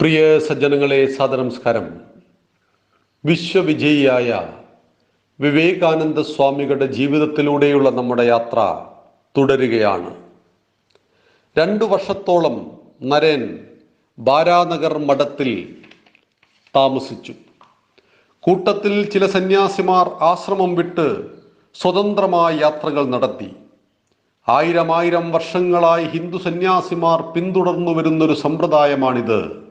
പ്രിയ സജ്ജനങ്ങളെ സാദനമസ്കാരം വിശ്വവിജയിയായ വിവേകാനന്ദ സ്വാമികളുടെ ജീവിതത്തിലൂടെയുള്ള നമ്മുടെ യാത്ര തുടരുകയാണ്. രണ്ടു വർഷത്തോളം നരേൻ ബാരാനഗർ മഠത്തിൽ താമസിച്ചു. കൂട്ടത്തിൽ ചില സന്യാസിമാർ ആശ്രമം വിട്ട് സ്വതന്ത്രമായ യാത്രകൾ നടത്തി. ആയിരം ആയിരം വർഷങ്ങളായി ഹിന്ദു സന്യാസിമാർ പിന്തുടർന്നു വരുന്നൊരു സമ്പ്രദായമാണിത്.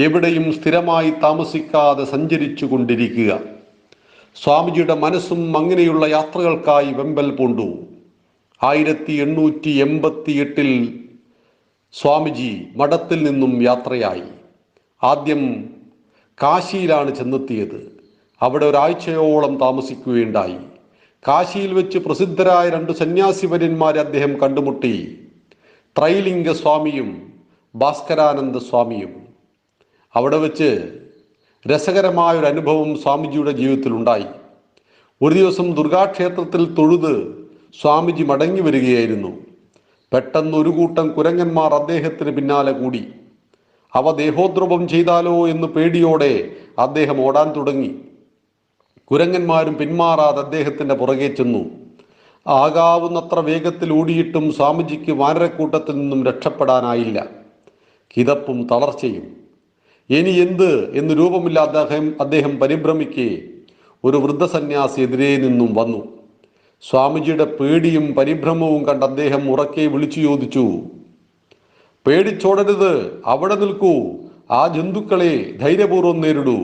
എവിടെയും സ്ഥിരമായി താമസിക്കാതെ സഞ്ചരിച്ചു കൊണ്ടിരിക്കുക. സ്വാമിജിയുടെ മനസ്സും അങ്ങനെയുള്ള യാത്രകൾക്കായി വെമ്പൽ പൂണ്ടു. ആയിരത്തി എണ്ണൂറ്റി എൺപത്തി എട്ടിൽ സ്വാമിജി മഠത്തിൽ നിന്നും യാത്രയായി. ആദ്യം കാശിയിലാണ് ചെന്നെത്തിയത്. അവിടെ ഒരാഴ്ചയോളം താമസിക്കുകയുണ്ടായി. കാശിയിൽ വെച്ച് പ്രസിദ്ധരായ രണ്ട് സന്യാസിവര്യന്മാരെ അദ്ദേഹം കണ്ടുമുട്ടി. ത്രൈലിംഗ സ്വാമിയും ഭാസ്കരാനന്ദ സ്വാമിയും അവിടെ വെച്ച് രസകരമായ ഒരു അനുഭവം സ്വാമിജിയുടെ ജീവിതത്തിൽ ഉണ്ടായി. ഒരു ദിവസം ദുർഗാക്ഷേത്രത്തിൽ തൊഴുത് സ്വാമിജി മടങ്ങി വരികയായിരുന്നു. പെട്ടെന്ന് ഒരു കൂട്ടം കുരങ്ങന്മാർ അദ്ദേഹത്തിന് പിന്നാലെ കൂടി. അവ ദേഹോദ്രവം ചെയ്താലോ എന്ന് പേടിയോടെ അദ്ദേഹം ഓടാൻ തുടങ്ങി. കുരങ്ങന്മാരും പിന്മാറാതെ അദ്ദേഹത്തിന്റെ പുറകെ ചെന്നു. ആകാവുന്നത്ര വേഗത്തിൽ ഓടിയിട്ടും സ്വാമിജിക്ക് വാനരക്കൂട്ടത്തിൽ നിന്നും രക്ഷപ്പെടാനായില്ല. കിതപ്പും തളർച്ചയും ഇനി എന്ത് എന്ന് രൂപമില്ലാത്ത അദ്ദേഹം അദ്ദേഹം പരിഭ്രമിക്കെ ഒരു വൃദ്ധസന്യാസി എതിരെ നിന്നും വന്നു. സ്വാമിജിയുടെ പേടിയും പരിഭ്രമവും കണ്ട് അദ്ദേഹം ഉറക്കെ വിളിച്ചു ചോദിച്ചു പേടിച്ചോടരുത് അവിടെ നിൽക്കൂ ആ ജന്തുക്കളെ ധൈര്യപൂർവം നേരിടൂ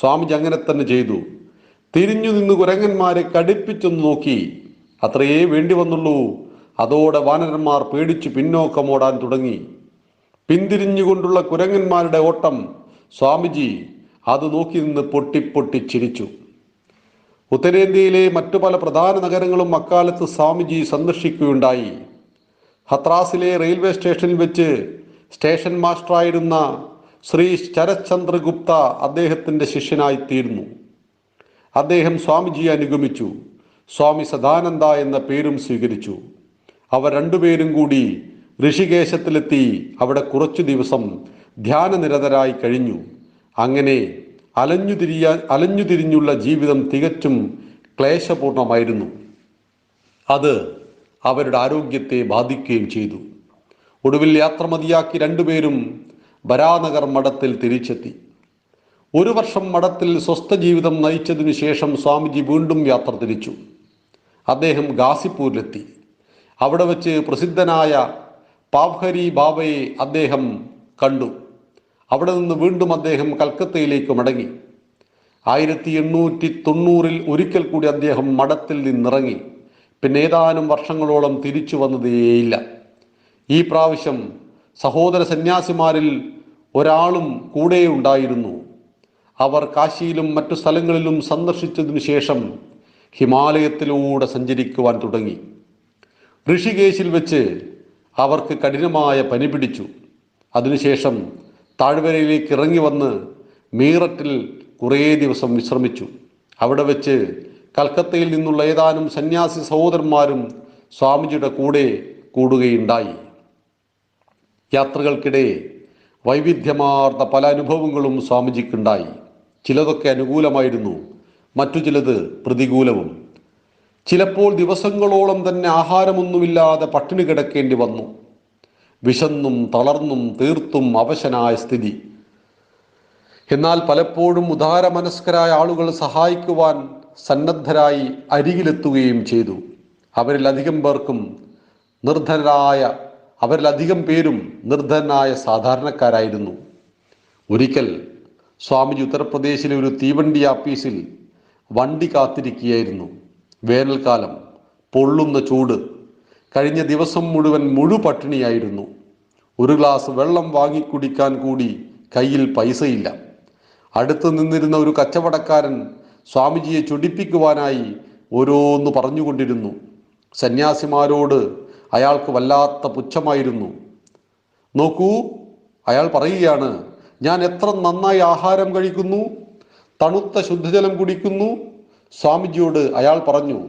സ്വാമിജി അങ്ങനെ തന്നെ ചെയ്തു. തിരിഞ്ഞു നിന്ന് കുരങ്ങന്മാരെ കടുപ്പിച്ചൊന്ന് നോക്കി. അത്രയേ വേണ്ടി വന്നുള്ളൂ. അതോടെ വാനരന്മാർ പേടിച്ചു പിന്നോക്കമോടാൻ തുടങ്ങി. പിന്തിരിഞ്ഞുകൊണ്ടുള്ള കുരങ്ങന്മാരുടെ ഓട്ടം സ്വാമിജി അത് നോക്കി നിന്ന് പൊട്ടി പൊട്ടി ചിരിച്ചു. ഉത്തരേന്ത്യയിലെ മറ്റു പല പ്രധാന നഗരങ്ങളും അക്കാലത്ത് സ്വാമിജി സന്ദർശിക്കുകയുണ്ടായി. ഹത്രാസിലെ റെയിൽവേ സ്റ്റേഷനിൽ വെച്ച് സ്റ്റേഷൻ മാസ്റ്ററായിരുന്ന ശ്രീ ശരത്ചന്ദ്ര ഗുപ്ത അദ്ദേഹത്തിന്റെ ശിഷ്യനായിത്തീരുന്നു. അദ്ദേഹം സ്വാമിജിയെ അനുഗമിച്ചു. സ്വാമി സദാനന്ദ എന്ന പേരും സ്വീകരിച്ചു. അവർ രണ്ടുപേരും കൂടി ഋഷികേശത്തിലെത്തി അവിടെ കുറച്ചു ദിവസം ധ്യാനനിരതരായി കഴിഞ്ഞു. അങ്ങനെ അലഞ്ഞുതിരിയ അലഞ്ഞുതിരിഞ്ഞുള്ള ജീവിതം തികച്ചും ക്ലേശപൂർണമായിരുന്നു. അത് അവരുടെ ആരോഗ്യത്തെ ബാധിക്കുകയും ചെയ്തു. ഒടുവിൽ യാത്ര മതിയാക്കി രണ്ടുപേരും ബരാനഗർ മഠത്തിൽ തിരിച്ചെത്തി. ഒരു വർഷം മഠത്തിൽ സ്വസ്ഥ ജീവിതം നയിച്ചതിനു ശേഷം സ്വാമിജി വീണ്ടും യാത്ര തിരിച്ചു. അദ്ദേഹം ഗാസിപ്പൂരിലെത്തി. അവിടെ വച്ച് പ്രസിദ്ധനായ പാവ്ഹരി ബാബയെ അദ്ദേഹം കണ്ടു. അവിടെ നിന്ന് വീണ്ടും അദ്ദേഹം കൽക്കത്തയിലേക്ക് മടങ്ങി. ആയിരത്തി എണ്ണൂറ്റി തൊണ്ണൂറിൽ ഒരിക്കൽ കൂടി അദ്ദേഹം മഠത്തിൽ നിന്നിറങ്ങി. പിന്നെ ഏതാനും വർഷങ്ങളോളം തിരിച്ചു വന്നതേയില്ല. ഈ പ്രാവശ്യം സഹോദര സന്യാസിമാരിൽ ഒരാളും കൂടെ ഉണ്ടായിരുന്നു. അവർ കാശിയിലും മറ്റു സ്ഥലങ്ങളിലും സന്ദർശിച്ചതിനു ശേഷം ഹിമാലയത്തിലൂടെ സഞ്ചരിക്കുവാൻ തുടങ്ങി. ഋഷികേശിൽ വെച്ച് അവർക്ക് കഠിനമായ പനി പിടിച്ചു. അതിനുശേഷം താഴ്വരയിലേക്ക് ഇറങ്ങി വന്ന് മീററ്റിൽ കുറേ ദിവസം വിശ്രമിച്ചു. അവിടെ വെച്ച് കൽക്കത്തയിൽ നിന്നുള്ള ഏതാനും സന്യാസി സഹോദരന്മാരും സ്വാമിജിയുടെ കൂടെ കൂടുകയുണ്ടായി. യാത്രകൾക്കിടെ വൈവിധ്യമാർന്ന പല അനുഭവങ്ങളും സ്വാമിജിക്കുണ്ടായി. ചിലതൊക്കെ അനുകൂലമായിരുന്നു. മറ്റു ചിലത് പ്രതികൂലവും. ചിലപ്പോൾ ദിവസങ്ങളോളം തന്നെ ആഹാരമൊന്നുമില്ലാതെ പട്ടിണി കിടക്കേണ്ടി വന്നു. വിശന്നും തളർന്നും തീർത്തും അവശനായ സ്ഥിതി. എന്നാൽ പലപ്പോഴും ഉദാരമനസ്കരായ ആളുകൾ സഹായിക്കുവാൻ സന്നദ്ധരായി അരികിലെത്തുകയും ചെയ്തു. അവരിലധികം പേർക്കും നിർധനരായ അവരിലധികം പേരും നിർധനായ സാധാരണക്കാരായിരുന്നു. ഒരിക്കൽ സ്വാമിജി ഉത്തർപ്രദേശിലെ ഒരു തീവണ്ടി ആപ്പീസിൽ വണ്ടി കാത്തിരിക്കുകയായിരുന്നു. വേനൽക്കാലം പൊള്ളുന്ന ചൂട് കഴിഞ്ഞ ദിവസം മുഴുവൻ മുഴു പട്ടിണിയായിരുന്നു. ഒരു ഗ്ലാസ് വെള്ളം വാങ്ങിക്കുടിക്കാൻ കൂടി കയ്യിൽ പൈസയില്ല. അടുത്ത് നിന്നിരുന്ന ഒരു കച്ചവടക്കാരൻ സ്വാമിജിയെ ചൊടിപ്പിക്കുവാനായി ഓരോന്ന് പറഞ്ഞുകൊണ്ടിരുന്നു. സന്യാസിമാരോട് അയാൾക്ക് വല്ലാത്ത പുച്ഛമായിരുന്നു. നോക്കൂ അയാൾ പറയുകയാണ് ഞാൻ എത്ര നന്നായി ആഹാരം കഴിക്കുന്നു തണുത്ത ശുദ്ധജലം കുടിക്കുന്നു സ്വാമിജിയോട് അയാൾ പറഞ്ഞു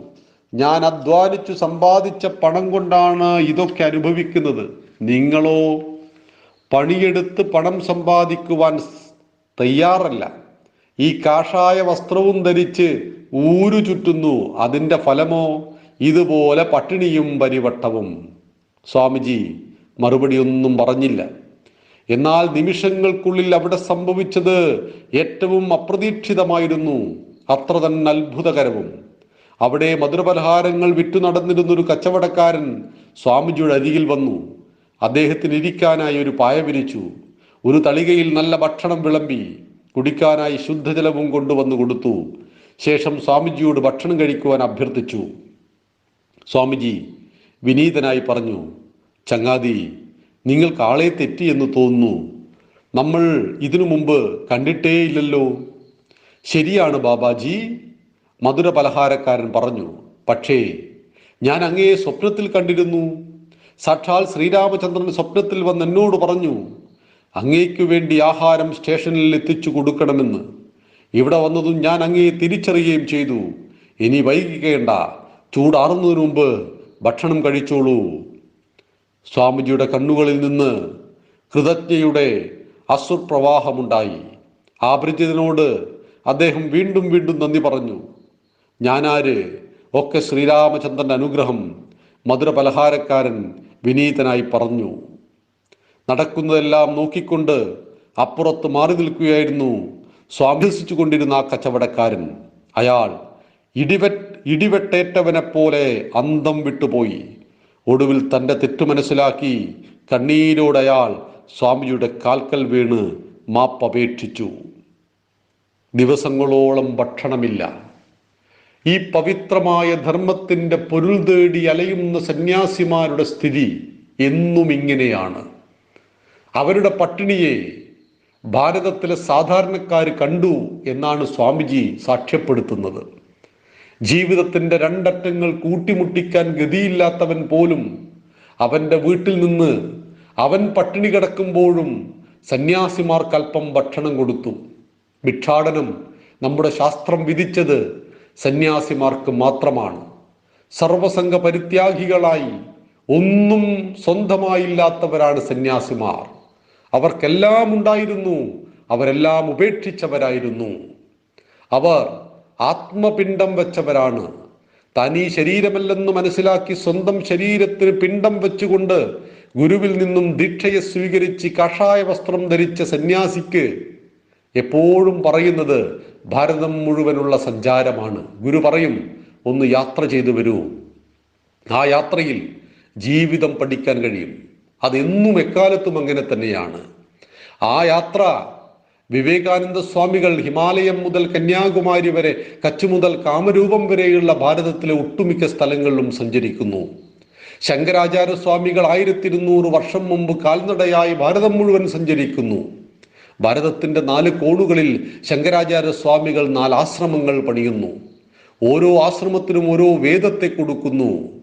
ഞാൻ അധ്വാനിച്ചു സമ്പാദിച്ച പണം കൊണ്ടാണ് ഇതൊക്കെ അനുഭവിക്കുന്നത്. നിങ്ങളോ പണിയെടുത്ത് പണം സമ്പാദിക്കുവാൻ തയ്യാറല്ല. ഈ കാഷായ വസ്ത്രവും ധരിച്ച് ഊരു ചുറ്റുന്നു. അതിന്റെ ഫലമോ ഇതുപോലെ പട്ടിണിയും പരിവട്ടവും. സ്വാമിജി മറുപടി ഒന്നും പറഞ്ഞില്ല. എന്നാൽ നിമിഷങ്ങൾക്കുള്ളിൽ അവിടെ സംഭവിച്ചത് ഏറ്റവും അപ്രതീക്ഷിതമായിരുന്നു. അത്ര തന്നെ അത്ഭുതകരവും. അവിടെ മധുരപലഹാരങ്ങൾ വിറ്റു നടന്നിരുന്നൊരു കച്ചവടക്കാരൻ സ്വാമിജിയുടെ അരികിൽ വന്നു. അദ്ദേഹത്തിന് ഇരിക്കാനായി ഒരു പായ വിരിച്ചു. ഒരു തളികയിൽ നല്ല ഭക്ഷണം വിളമ്പി കുടിക്കാനായി ശുദ്ധജലവും കൊണ്ടുവന്നു കൊടുത്തു. ശേഷം സ്വാമിജിയോട് ഭക്ഷണം കഴിക്കുവാൻ അഭ്യർത്ഥിച്ചു. സ്വാമിജി വിനീതനായി പറഞ്ഞു ചങ്ങാതി നിങ്ങൾക്ക് ആളെ തെറ്റി എന്ന് തോന്നുന്നു. നമ്മൾ ഇതിനു മുമ്പ് കണ്ടിട്ടേയില്ലല്ലോ. ശരിയാണ് ബാബാജി. മധുര പലഹാരക്കാരൻ പറഞ്ഞു പക്ഷേ ഞാൻ അങ്ങയെ സ്വപ്നത്തിൽ കണ്ടിരുന്നു. സാക്ഷാൽ ശ്രീരാമചന്ദ്രൻ സ്വപ്നത്തിൽ വന്ന് എന്നോട് പറഞ്ഞു അങ്ങേക്കു വേണ്ടി ആഹാരം സ്റ്റേഷനിൽ എത്തിച്ചു കൊടുക്കണമെന്ന്. ഇവിടെ വന്നതും ഞാൻ അങ്ങയെ തിരിച്ചറിയുകയും ചെയ്തു. ഇനി വൈകിക്കേണ്ട ചൂടാറുന്നതിന് മുമ്പ് ഭക്ഷണം കഴിച്ചോളൂ സ്വാമിജിയുടെ കണ്ണുകളിൽ നിന്ന് കൃതജ്ഞയുടെ അസുർപ്രവാഹമുണ്ടായി ആപരിചിതനോട് അദ്ദേഹം വീണ്ടും വീണ്ടും നന്ദി പറഞ്ഞു. ഞാനാര്? ഒക്കെ ശ്രീരാമചന്ദ്രന്റെ അനുഗ്രഹം മധുര പലഹാരക്കാരൻ വിനീതനായി പറഞ്ഞു. നടക്കുന്നതെല്ലാം നോക്കിക്കൊണ്ട് അപ്പുറത്ത് മാറി നിൽക്കുകയായിരുന്നു സ്വാഭ്യസിച്ചു കൊണ്ടിരുന്ന ആ കച്ചവടക്കാരൻ. അയാൾ ഇടിവെ ഇടിവെട്ടേറ്റവനെ പോലെ അന്തം വിട്ടുപോയി. ഒടുവിൽ തന്റെ തെറ്റു മനസ്സിലാക്കി കണ്ണീരോടയാൾ സ്വാമിയുടെ കാൽക്കൽ വീണ് മാപ്പപേക്ഷിച്ചു. ദിവസങ്ങളോളം ഭക്ഷണമില്ല. ഈ പവിത്രമായ ധർമ്മത്തിന്റെ പൊരുൾ തേടി അലയുന്ന സന്യാസിമാരുടെ സ്ഥിതി എന്നും ഇങ്ങനെയാണ്. അവരുടെ പട്ടിണിയെ ഭാരതത്തിലെ സാധാരണക്കാർ കണ്ടു എന്നാണ് സ്വാമിജി സാക്ഷ്യപ്പെടുത്തുന്നത്. ജീവിതത്തിന്റെ രണ്ടറ്റങ്ങൾ കൂട്ടിമുട്ടിക്കാൻ ഗതിയില്ലാത്തവൻ പോലും അവന്റെ വീട്ടിൽ നിന്ന് അവൻ പട്ടിണി കിടക്കുമ്പോഴും സന്യാസിമാർക്കല്പം ഭക്ഷണം കൊടുത്തു. ഭിക്ഷാടനം നമ്മുടെ ശാസ്ത്രം വിധിച്ചത് സന്യാസിമാർക്ക് മാത്രമാണ്. സർവസംഘ പരിത്യാഗികളായി ഒന്നും സ്വന്തമായില്ലാത്തവരാണ് സന്യാസിമാർ. അവർക്കെല്ലാം ഉണ്ടായിരുന്നു അവരെല്ലാം ഉപേക്ഷിച്ചവരായിരുന്നു. അവർ ആത്മപിണ്ഡം വെച്ചവരാണ്. തനി ശരീരമല്ലെന്ന് മനസ്സിലാക്കി സ്വന്തം ശരീരത്തിന് പിണ്ഡം വെച്ചുകൊണ്ട് ഗുരുവിൽ നിന്നും ദീക്ഷയെ സ്വീകരിച്ച് കഷായ വസ്ത്രം ധരിച്ച സന്യാസിക്ക് എപ്പോഴും പറയുന്നത് ഭാരതം മുഴുവനുള്ള സഞ്ചാരമാണ്. ഗുരു പറയും ഒന്ന് യാത്ര ചെയ്തു വരൂ. ആ യാത്രയിൽ ജീവിതം പഠിക്കാൻ കഴിയും. അതെന്നും എക്കാലത്തും അങ്ങനെ തന്നെയാണ്. ആ യാത്ര വിവേകാനന്ദ സ്വാമികൾ ഹിമാലയം മുതൽ കന്യാകുമാരി വരെ കച്ച് മുതൽ കാമരൂപം വരെയുള്ള ഭാരതത്തിലെ ഒട്ടുമിക്ക സ്ഥലങ്ങളിലും സഞ്ചരിക്കുന്നു. ശങ്കരാചാര്യ സ്വാമികൾ ആയിരത്തി ഇരുന്നൂറ് വർഷം മുമ്പ് കാൽനടയായി ഭാരതം മുഴുവൻ സഞ്ചരിക്കുന്നു. ഭാരതത്തിന്റെ നാല് കോണുകളിൽ ശങ്കരാചാര്യ സ്വാമികൾ നാല് ആശ്രമങ്ങൾ പണിയുന്നു. ഓരോ ആശ്രമത്തിനും ഓരോ വേദത്തെ കൊടുക്കുന്നു.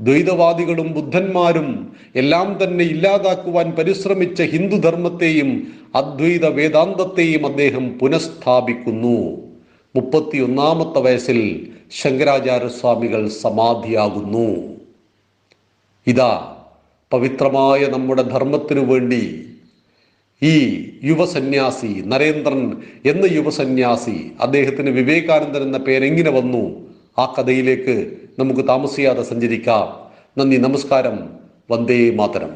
ദ്വൈതവാദികളും ബുദ്ധന്മാരും എല്ലാം തന്നെ ഇല്ലാതാക്കുവാൻ പരിശ്രമിച്ച ഹിന്ദുധർമ്മത്തെയും അദ്വൈത വേദാന്തത്തെയും അദ്ദേഹം പുനഃസ്ഥാപിക്കുന്നു. മുപ്പത്തിയൊന്നാമത്തെ വയസ്സിൽ ശങ്കരാചാര്യ സ്വാമികൾ സമാധിയാകുന്നു. ഇതാ പവിത്രമായ നമ്മുടെ ധർമ്മത്തിനു വേണ്ടി ഈ യുവസന്യാസി നരേന്ദ്രൻ എന്ന യുവസന്യാസി അദ്ദേഹത്തിന് വിവേകാനന്ദൻ എന്ന പേരെങ്ങനെ വന്നു? ആ കഥയിലേക്ക് നമുക്ക് താമസിയാതെ സഞ്ചരിക്കാം. നന്ദി നമസ്കാരം. വന്ദേ മാതരം.